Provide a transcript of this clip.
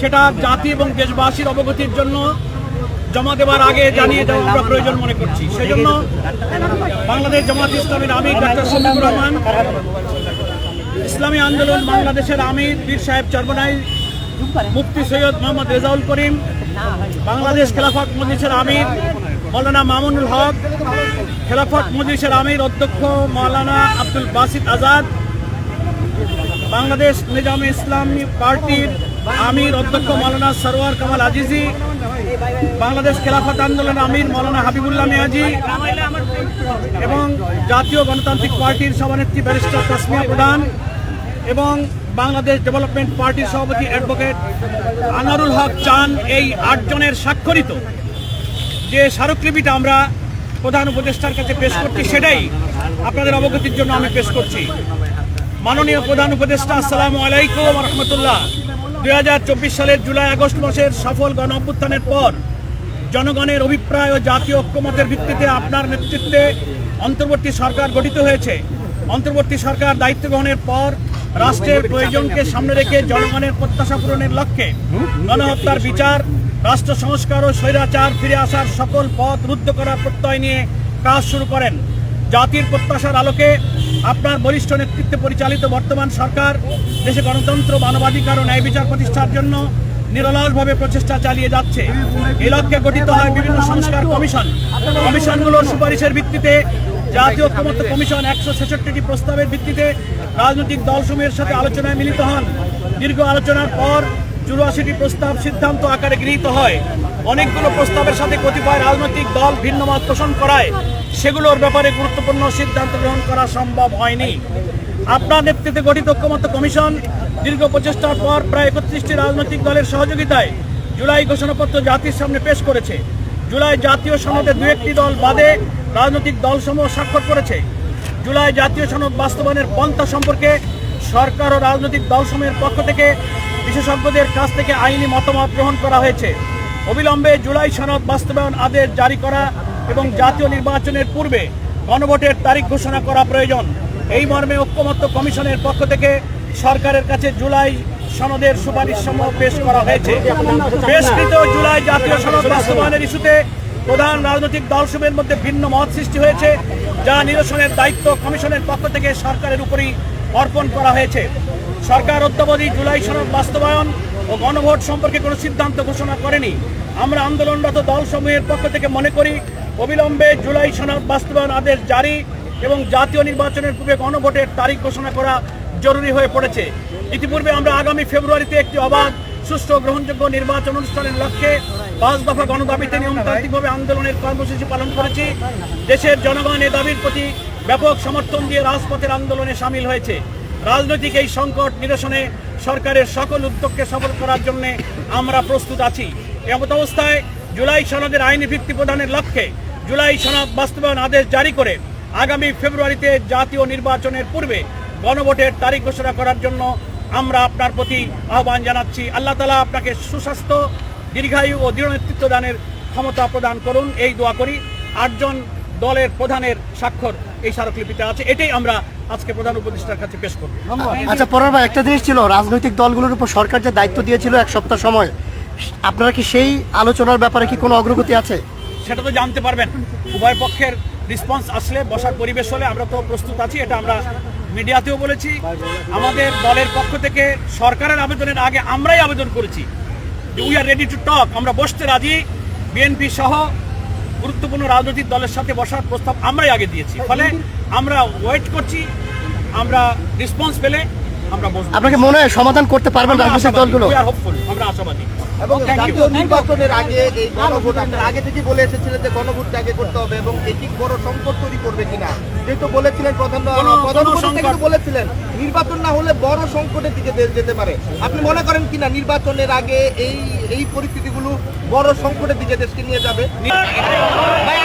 সেটা জাতি এবং দেশবাসীর অবগতির জন্য জমা দেওয়ার আগে জানিয়ে দেওয়া আমরা প্রয়োজন মনে করছি। সেজন্য বাংলাদেশ জামাত ইসলামের আমির ডাক্তার শফিকুর রহমান ইসলামী আন্দোলন বাংলাদেশের আমির বীর সাহেব চরমনাই, মুফতি সৈয়দ মোহাম্মদ রেজাউল করিম, বাংলাদেশ খেলাফত মজলিসের আমির মৌলানা মামুনুল হক, খেলাফত মজলিসের আমির অধ্যক্ষ মৌলানা আব্দুল বাসিদ আজাদ, বাংলাদেশ নিজামে ইসলামী পার্টির আমির অধ্যক্ষ মৌলানা সরোয়ার কামাল আজিজি, বাংলাদেশ খেলাফত আন্দোলন আমির মৌলানা হাবিবুল্লাহ মিয়াজি এবং জাতীয় গণতান্ত্রিক পার্টির সভানেত্রী ব্যারিস্টার তাসমিয়া প্রধান। এবং বাংলাদেশ ডেভেলপমেন্ট পার্টির সভাপতি অ্যাডভোকেট আনারুল হক চান এই আটজনের স্বাক্ষরিত যে স্মারকলিপিটা আমরা প্রধান উপদেষ্টার কাছে পেশ করছি, সেটাই আপনাদের অবগতির জন্য আমি পেশ করছি। মাননীয় প্রধান উপদেষ্টা, আসসালামু আলাইকুম রহমতুল্লাহ দুই সালের জুলাই আগস্ট মাসের সফল গণ অভ্যুত্থানের পর জনগণের অভিপ্রায় ও জাতীয় ঐক্যমতের ভিত্তিতে আপনার নেতৃত্বে অন্তর্বর্তী সরকার গঠিত হয়েছে। অন্তর্বর্তী সরকার দায়িত্ব গ্রহণের পর রাষ্ট্রের প্রয়োজনকে সামনে রেখে জনগণের প্রত্যাশা পূরণের লক্ষ্যে গণহত্যার বিচার, রাষ্ট্র সংস্কার ও স্বৈরাচার ফিরে আসার সকল পথ রুদ্ধ করার প্রত্যয় নিয়ে কাজ শুরু করেন। জাতির প্রত্যাশার আলোকে আপনার বরিষ্ঠ নেতৃত্বে পরিচালিত বর্তমান সরকার দেশে গণতন্ত্র, মানবাধিকার ও ন্যায় বিচার প্রতিষ্ঠার জন্য নিরলসভাবে প্রচেষ্টা চালিয়ে যাচ্ছে। এই লক্ষ্যে গঠিত হয় বিভিন্ন সংস্কার কমিশন। কমিশনগুলোর সুপারিশের ভিত্তিতে জাতীয় ঐক্যমত্য কমিশন একশো ছেষট্টিটি প্রস্তাবের ভিত্তিতে রাজনৈতিক দলসমূহের সাথে আলোচনায় মিলিত হন। দীর্ঘ আলোচনার পর চুরাশিটি প্রস্তাব সিদ্ধান্ত আকারে গৃহীত হয়। অনেকগুলো প্রস্তাবের সাথে কতিপয় রাজনৈতিক দল ভিন্ন মত পোষণ করায় সেগুলোর ব্যাপারে গুরুত্বপূর্ণ সিদ্ধান্ত গ্রহণ করা সম্ভব হয়নি। আপনার নেতৃত্বে গঠিত ঐক্যমত্য কমিশন দীর্ঘ প্রচেষ্টার পর প্রায় একত্রিশটি রাজনৈতিক দলের সহযোগিতায় জুলাই ঘোষণাপত্র জাতির সামনে পেশ করেছে। জুলাই জাতীয় সনদে দু একটি দল বাদে রাজনৈতিক দলসমূহ স্বাক্ষর করেছে। জুলাই জাতীয় সনদ বাস্তবায়নের পন্থা সম্পর্কে সরকার ও রাজনৈতিক দলসমূহের পক্ষ থেকে বিশেষজ্ঞদের কাছ থেকে আইনি মতামত গ্রহণ করা হয়েছে। অবিলম্বে জুলাই সনদ বাস্তবায়ন আদেশ জারি করা এবং জাতীয় নির্বাচনের পূর্বে গণভোটের তারিখ ঘোষণা করা প্রয়োজন। এই মর্মে ঐক্যমত্য কমিশনের পক্ষ থেকে সরকারের কাছে জুলাই সনদের সুপারিশ সমূহ পেশ করা হয়েছে। পেশকৃত জুলাই জাতীয় সনদ বাস্তবায়নের ইস্যুতে প্রধান রাজনৈতিক দলসমূহের মধ্যে ভিন্ন মত সৃষ্টি হয়েছে, যা নিরসনের দায়িত্ব কমিশনের পক্ষ থেকে সরকারের উপরই অর্পণ করা হয়েছে। সরকার অদ্যাবধি জুলাই সনদ বাস্তবায়ন ও গণভোট সম্পর্কে কোনো সিদ্ধান্ত ঘোষণা করেনি। আমরা আন্দোলনরত দলসমূহের পক্ষ থেকে মনে করি, অবিলম্বে জুলাই সনদ বাস্তবায়ন আদেশ জারি এবং জাতীয় নির্বাচনের পূর্বে গণভোটের তারিখ ঘোষণা করা জরুরি হয়ে পড়েছে। ইতিপূর্বে আমরা আগামী ফেব্রুয়ারিতে একটি অবাধ, সুষ্ঠু, গ্রহণযোগ্য নির্বাচন অনুষ্ঠানের লক্ষ্যে পাঁচ দফা গণদাবিতে নিয়মতান্ত্রিকভাবে আন্দোলনের কর্মসূচি পালন করেছি। দেশের জনগণ এ দাবির প্রতি ব্যাপক সমর্থন দিয়ে রাজপথের আন্দোলনে সামিল হয়েছে। রাজনৈতিক এই সংকট নিরসনে সরকারের সকল উদ্যোগকে সফল করার জন্য আমরা প্রস্তুত আছি। এমত অবস্থায় জুলাই সনদের আইনি ভিত্তি প্রদানের লক্ষ্যে জুলাই সনদ বাস্তবায়ন আদেশ জারি করে আগামী ফেব্রুয়ারিতে জাতীয় নির্বাচনের পূর্বে গণভোটের তারিখ ঘোষণা করার জন্য আমরা আপনার প্রতি আহ্বান জানাচ্ছি। আল্লাহ তালা আপনাকে সুস্বাস্থ্য দীর্ঘায়ু ও দৃঢ় নেতৃত্ব দানের ক্ষমতা প্রদান করুন। এই দোয়া করি। আটজন দলের প্রধানের স্বাক্ষর এই স্মারকলিপিতে আছে। এটাই আমরা আজকে প্রধান উপদেষ্টার কাছে পেশ করব। আচ্ছা পরের ভাই একটা জিনিস ছিল রাজনৈতিক দলগুলোর উপর সরকার যে দায়িত্ব দিয়েছিল এক সপ্তাহ সময় আপনারা কি সেই আলোচনার ব্যাপারে কি কোনো অগ্রগতি আছে? সেটা তো জানতে পারবেন। উভয় পক্ষের রেসপন্স আসলে বসার পরিবেশ হলে আমরা তো প্রস্তুত আছি এটা আমরা মিডিয়াতেও বলেছি, আমাদের দলের পক্ষ থেকে সরকারের আবেদনের আগে আমরাই আবেদন করেছি we are ready to talk আমরা বসতে রাজি। বিএনপি সহ গুরুত্বপূর্ণ রাজনৈতিক দলের সাথে বসার প্রস্তাব আমরাই আগে দিয়েছি। ফলে আমরা ওয়েট করছি, আমরা রেসপন্স পেলে আপনাকে মনে হয় সমাধান করতে পারবেন রাজনৈতিক দলগুলো? We are hopeful, আমরা আশাবাদী। এবং জাতীয় নির্বাচনের আগে এই গণভোট আপনারা আগে থেকে বলে এসেছিলেন যে গণভোটটা আগে করতে হবে এবং এটি বড় সংকট তৈরি করবে কিনা। যেহেতু বলেছিলেন প্রধান বলেছিলেন নির্বাচন না হলে বড় সংকটের দিকে দেশ যেতে পারে। আপনি মনে করেন কিনা নির্বাচনের আগে এই এই পরিস্থিতিগুলো বড় সংকটের দিকে দেশকে নিয়ে যাবে? ভাই,